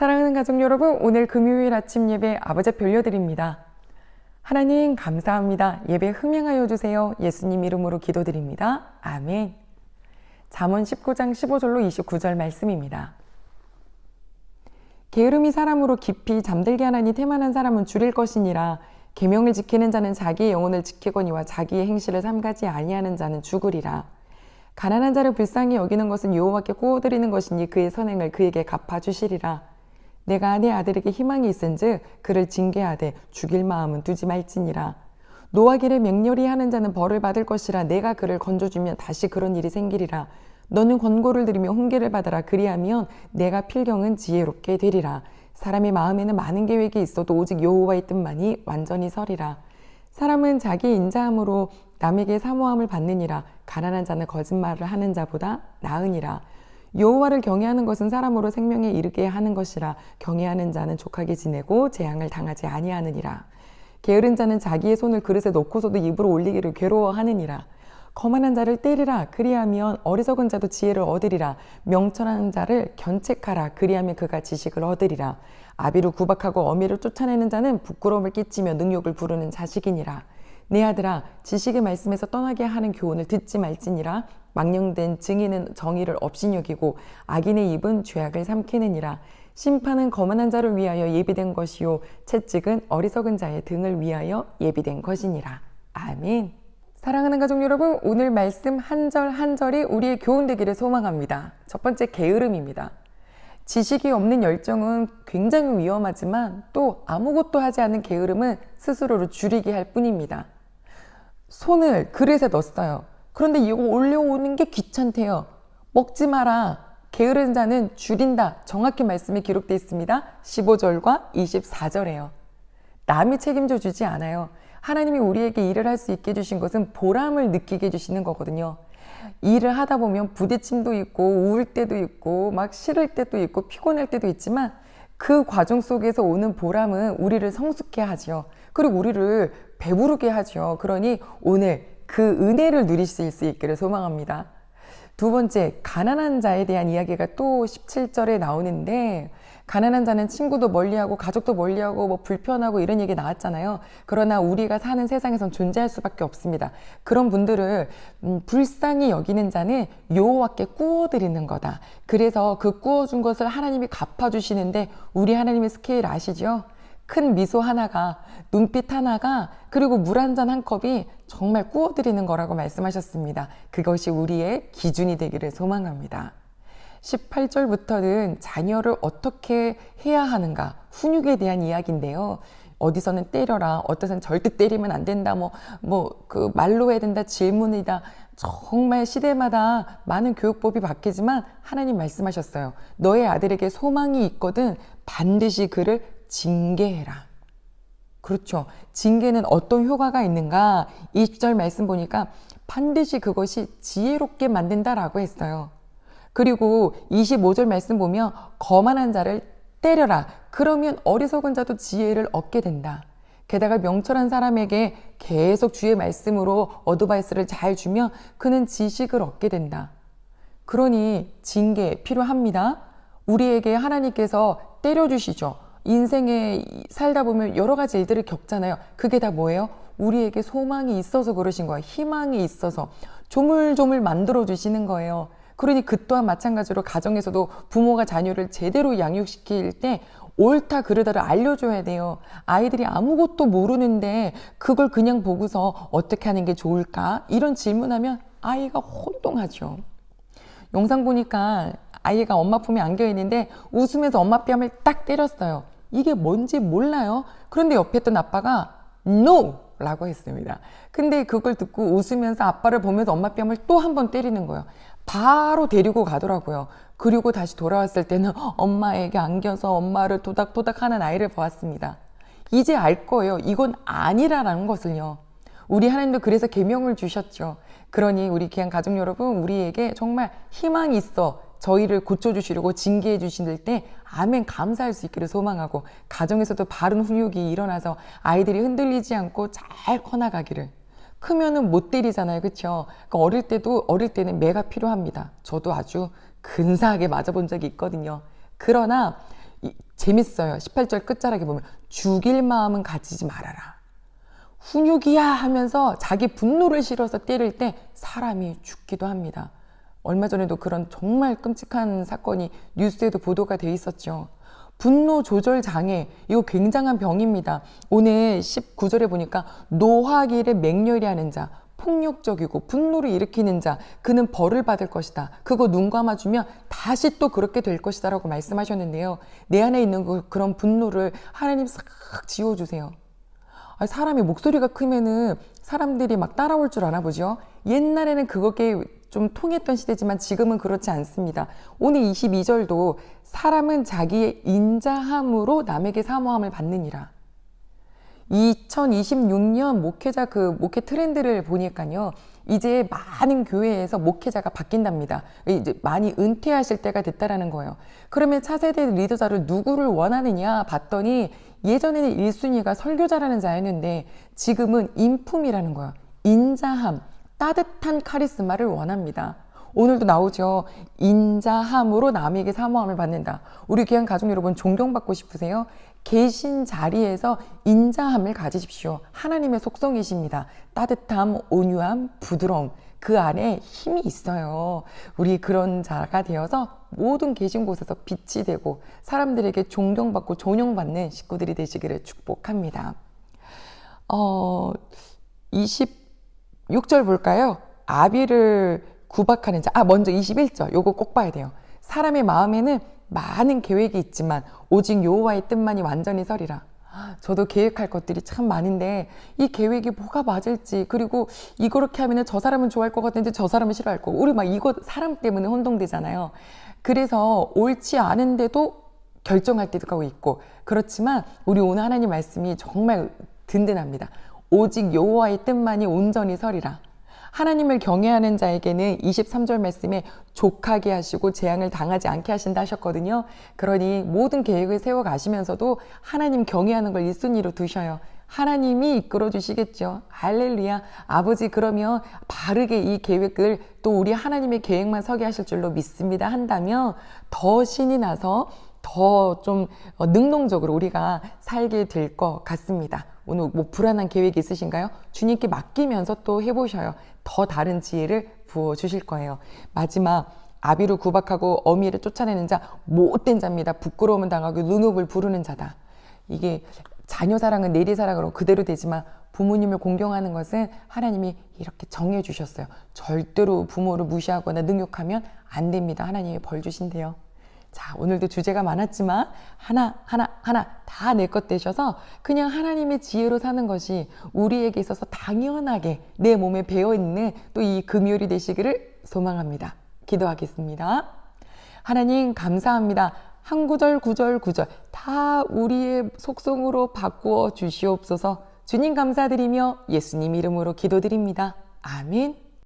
사랑하는 가족 여러분, 오늘 금요일 아침 예배 아버지 별려드립니다. 하나님 감사합니다. 예배 흥행하여 주세요. 예수님 이름으로 기도드립니다. 아멘. 잠언 19장 15절로 29절 말씀입니다. 게으름이 사람으로 깊이 잠들게 하나니 태만한 사람은 줄일 것이니라 계명을 지키는 자는 자기의 영혼을 지키거니와 자기의 행실을 삼가지 아니하는 자는 죽으리라 가난한 자를 불쌍히 여기는 것은 여호와께 꾸어드리는 것이니 그의 선행을 그에게 갚아 주시리라 내가 내 아들에게 희망이 있은즉 그를 징계하되 죽일 마음은 두지 말지니라. 노하기를 맹렬히 하는 자는 벌을 받을 것이라 내가 그를 건져주면 다시 그런 일이 생기리라. 너는 권고를 들으며 훈계를 받아라. 그리하면 내가 필경은 지혜롭게 되리라. 사람의 마음에는 많은 계획이 있어도 오직 여호와의 뜻만이 완전히 서리라. 사람은 자기 인자함으로 남에게 사모함을 받느니라. 가난한 자는 거짓말을 하는 자보다 나으니라 여호와를 경외하는 것은 사람으로 생명에 이르게 하는 것이라 경외하는 자는 족하게 지내고 재앙을 당하지 아니하느니라. 게으른 자는 자기의 손을 그릇에 놓고서도 입으로 올리기를 괴로워하느니라. 거만한 자를 때리라. 그리하면 어리석은 자도 지혜를 얻으리라. 명철한 자를 견책하라. 그리하면 그가 지식을 얻으리라. 아비를 구박하고 어미를 쫓아내는 자는 부끄러움을 끼치며 능욕을 부르는 자식이니라. 내 아들아 지식의 말씀에서 떠나게 하는 교훈을 듣지 말지니라 망령된 증인은 정의를 업신여기고 악인의 입은 죄악을 삼키느니라 심판은 거만한 자를 위하여 예비된 것이요 채찍은 어리석은 자의 등을 위하여 예비된 것이니라 아멘 사랑하는 가족 여러분, 오늘 말씀 한 절 한 절이 우리의 교훈 되기를 소망합니다. 첫 번째, 게으름입니다. 지식이 없는 열정은 굉장히 위험하지만 또 아무것도 하지 않은 게으름은 스스로를 줄이게 할 뿐입니다. 손을 그릇에 넣었어요. 그런데 이거 올려오는 게 귀찮대요. 먹지 마라. 게으른 자는 줄인다. 정확히 말씀이 기록되어 있습니다. 15절과 24절에요. 남이 책임져 주지 않아요. 하나님이 우리에게 일을 할 수 있게 해주신 것은 보람을 느끼게 해주시는 거거든요. 일을 하다 보면 부딪힘도 있고 우울 때도 있고 막 싫을 때도 있고 피곤할 때도 있지만 그 과정 속에서 오는 보람은 우리를 성숙해 하지요. 그리고 우리를 배부르게 하죠. 그러니 오늘 그 은혜를 누리실 수 있기를 소망합니다. 두 번째, 가난한 자에 대한 이야기가 또 17절에 나오는데 가난한 자는 친구도 멀리하고 가족도 멀리하고 뭐 불편하고 이런 얘기 나왔잖아요. 그러나 우리가 사는 세상에선 존재할 수밖에 없습니다. 그런 분들을 음, 불쌍히 여기는 자는 여호와께 구워드리는 거다. 그래서 그 구워준 것을 하나님이 갚아주시는데 우리 하나님의 스케일 아시죠? 큰 미소 하나가 눈빛 하나가 그리고 물 한 잔 한 컵이 정말 구워드리는 거라고 말씀하셨습니다. 그것이 우리의 기준이 되기를 소망합니다. 18절부터는 자녀를 어떻게 해야 하는가, 훈육에 대한 이야기인데요. 어디서는 때려라, 어디서는 절대 때리면 안 된다, 뭐, 뭐, 그 말로 해야 된다, 질문이다. 정말 시대마다 많은 교육법이 바뀌지만 하나님 말씀하셨어요. 너의 아들에게 소망이 있거든 반드시 그를 징계해라. 그렇죠. 징계는 어떤 효과가 있는가? 20절 말씀 보니까 반드시 그것이 지혜롭게 만든다라고 했어요. 그리고 25절 말씀 보면 거만한 자를 때려라. 그러면 어리석은 자도 지혜를 얻게 된다. 게다가 명철한 사람에게 계속 주의 말씀으로 어드바이스를 잘 주면 그는 지식을 얻게 된다. 그러니 징계 필요합니다. 우리에게 하나님께서 때려주시죠. 인생에 살다 보면 여러 가지 일들을 겪잖아요. 그게 다 뭐예요? 우리에게 소망이 있어서 그러신 거예요. 희망이 있어서 조물조물 만들어 주시는 거예요. 그러니 그 또한 마찬가지로 가정에서도 부모가 자녀를 제대로 양육시킬 때 옳다 그르다를 알려줘야 돼요. 아이들이 아무것도 모르는데 그걸 그냥 보고서 어떻게 하는 게 좋을까? 이런 질문하면 아이가 혼동하죠. 영상 보니까 아이가 엄마 품에 안겨 있는데 웃으면서 엄마 뺨을 딱 때렸어요. 이게 뭔지 몰라요. 그런데 옆에 있던 아빠가 no! 라고 했습니다. 근데 그걸 듣고 웃으면서 아빠를 보면서 엄마 뺨을 또 한 번 때리는 거예요. 바로 데리고 가더라고요. 그리고 다시 돌아왔을 때는 엄마에게 안겨서 엄마를 도닥도닥 하는 아이를 보았습니다. 이제 알 거예요. 이건 아니라는 것을요. 우리 하나님도 그래서 계명을 주셨죠. 그러니 우리 귀한 가족 여러분, 우리에게 정말 희망이 있어 저희를 고쳐주시려고 징계해 주실 때 아멘 감사할 수 있기를 소망하고 가정에서도 바른 훈육이 일어나서 아이들이 흔들리지 않고 잘 커나가기를 크면은 못 때리잖아요. 그쵸? 그러니까 어릴 때도, 어릴 때는 매가 필요합니다. 저도 아주 근사하게 맞아본 적이 있거든요. 그러나, 재밌어요. 18절 끝자락에 보면 죽일 마음은 가지지 말아라. 훈육이야 하면서 자기 분노를 실어서 때릴 때 사람이 죽기도 합니다. 얼마 전에도 그런 정말 끔찍한 사건이 뉴스에도 보도가 돼 있었죠. 분노 조절 장애, 이거 굉장한 병입니다. 오늘 19절에 보니까 노하기를 맹렬히 하는 자, 폭력적이고 분노를 일으키는 자, 그는 벌을 받을 것이다. 그거 눈 감아주면 다시 또 그렇게 될 것이다. 라고 말씀하셨는데요. 내 안에 있는 그, 그런 분노를 하나님 싹 지워주세요. 아, 사람이 목소리가 크면은 사람들이 막 따라올 줄 아나 보죠. 옛날에는 그거게 좀 통했던 시대지만 지금은 그렇지 않습니다. 오늘 22절도 사람은 자기의 인자함으로 남에게 사모함을 받느니라. 2026년 목회자 그 목회 트렌드를 보니까요. 이제 많은 교회에서 목회자가 바뀐답니다. 이제 많이 은퇴하실 때가 됐다라는 거예요. 그러면 차세대 리더자를 누구를 원하느냐 봤더니 예전에는 1순위가 설교자라는 자였는데 지금은 인품이라는 거예요. 인자함, 따뜻한 카리스마를 원합니다. 오늘도 나오죠. 인자함으로 남에게 사모함을 받는다. 우리 귀한 가족 여러분 존경받고 싶으세요? 계신 자리에서 인자함을 가지십시오. 하나님의 속성이십니다. 따뜻함, 온유함, 부드러움. 그 안에 힘이 있어요. 우리 그런 자가 되어서 모든 계신 곳에서 빛이 되고 사람들에게 존경받고 존용받는 식구들이 되시기를 축복합니다. 어, 26절 볼까요? 아비를 구박하는 자. 아, 먼저 21절. 요거 꼭 봐야 돼요. 사람의 마음에는 많은 계획이 있지만 오직 여호와의 뜻만이 완전히 서리라. 저도 계획할 것들이 참 많은데 이 계획이 뭐가 맞을지 그리고 이렇게 하면 저 사람은 좋아할 것 같은데 저 사람은 싫어할 거고 우리 막 이거 사람 때문에 혼동되잖아요. 그래서 옳지 않은데도 결정할 때도 있고 그렇지만 우리 오늘 하나님 말씀이 정말 든든합니다. 오직 여호와의 뜻만이 온전히 서리라. 하나님을 경외하는 자에게는 23절 말씀에 족하게 하시고 재앙을 당하지 않게 하신다 하셨거든요. 그러니 모든 계획을 세워 가시면서도 하나님 경외하는 걸 1순위로 두셔요. 하나님이 이끌어 주시겠죠. 할렐루야. 아버지 그러면 바르게 이 계획을 또 우리 하나님의 계획만 서게 하실 줄로 믿습니다 한다면 더 신이 나서 더 좀 능동적으로 우리가 살게 될 것 같습니다. 오늘 뭐 불안한 계획이 있으신가요? 주님께 맡기면서 또 해보셔요. 더 다른 지혜를 부어 주실 거예요. 마지막 아비를 구박하고 어미를 쫓아내는 자 못된 자입니다. 부끄러움을 당하고 능욕을 부르는 자다. 이게 자녀 사랑은 내리 사랑으로 그대로 되지만 부모님을 공경하는 것은 하나님이 이렇게 정해 주셨어요. 절대로 부모를 무시하거나 능욕하면 안 됩니다. 하나님이 벌 주신대요. 자, 오늘도 주제가 많았지만 하나, 하나, 하나 다 내 것 되셔서 그냥 하나님의 지혜로 사는 것이 우리에게 있어서 당연하게 내 몸에 배어 있는 또 이 금요일이 되시기를 소망합니다. 기도하겠습니다. 하나님 감사합니다. 한 구절, 구절, 구절 다 우리의 속성으로 바꾸어 주시옵소서 주님 감사드리며 예수님 이름으로 기도드립니다. 아멘.